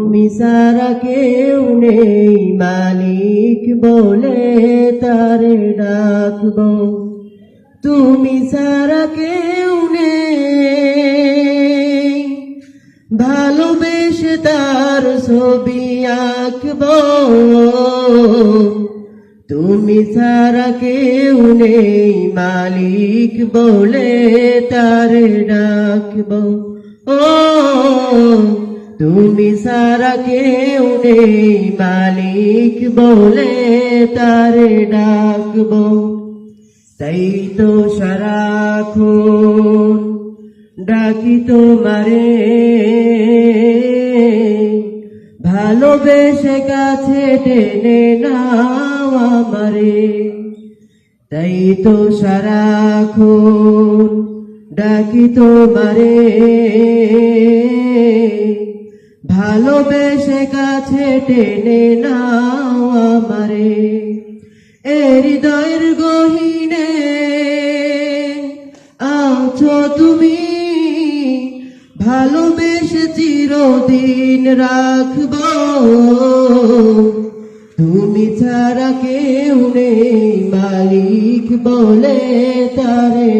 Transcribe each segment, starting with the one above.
তুমি সারা কেউ নেই, মালিক বলে তার ডাকব। তুমি সারা কেউ নেই, ভালোবেসে তার ছবি আঁকব। তুমি সারা কেউ নেই, মালিক বলে তার ডাকব। ও তুমি সারা কেউ নেই, মালিক বলে তারে ডাকব। তাই তো সারাক্ষণ ডাকি তোমারে। ভালোবেসে কাছে টেনে নাও আমারে। তাই তো সারাক্ষণ ডাকি তোমারে। ভালোবেসে কাছে টেনে নাও আমারে। এ হৃদয়ের গহিনে আছো তুমি। ভালোবেসে চিরদিন রাখব। তুমি ছাড়া কেউ নেই মালিক বলে তারে।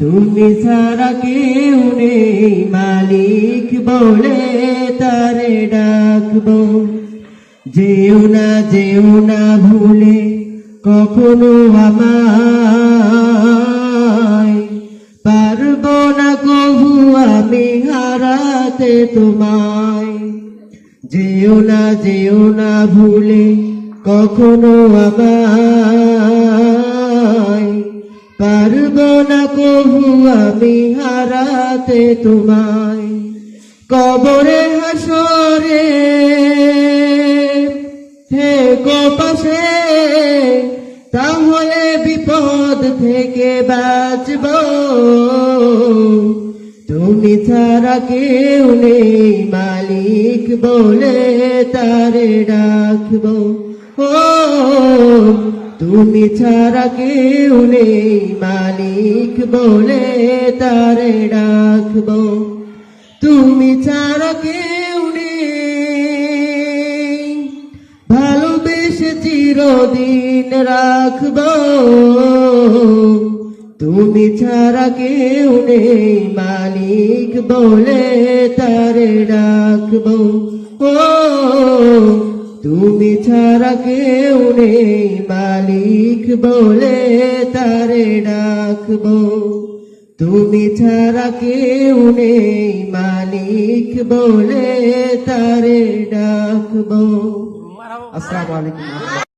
তুমি সারা কেউ নেই, মালিক বলে তারে ডাকব। যেও না যেও না ভুলে কখনো আমায়। পারব না কবু আমি হারাতে তোমায়। যেও না যেও না ভুলে কখনো আমায়। পারব না কবু আমি হারাতে তোমায়। কবরে হাসরে, হে পাশে তাহলে বিপদ থেকে বাঁচব। তুমি ছাড়া কেউ নেই, মালিক বলে তারে ডাকব। ও তুমি ছাড়া কেউ নেই, মালিক বলে তারে ডাকব। তুমি ছাড়া কেউ নেই, ভালোবেসে চিরদিন রাখব। তুমি ছাড়া কেউ নেই, মালিক বলে তারে ডাকব। ও তুমি ছাড়া কেউ নেই মালিক বলে তারে ডাকব। তুমি ছাড়া কেউ নেই মালিক বলে তারে ডাকব। আসসালামু আলাইকুম।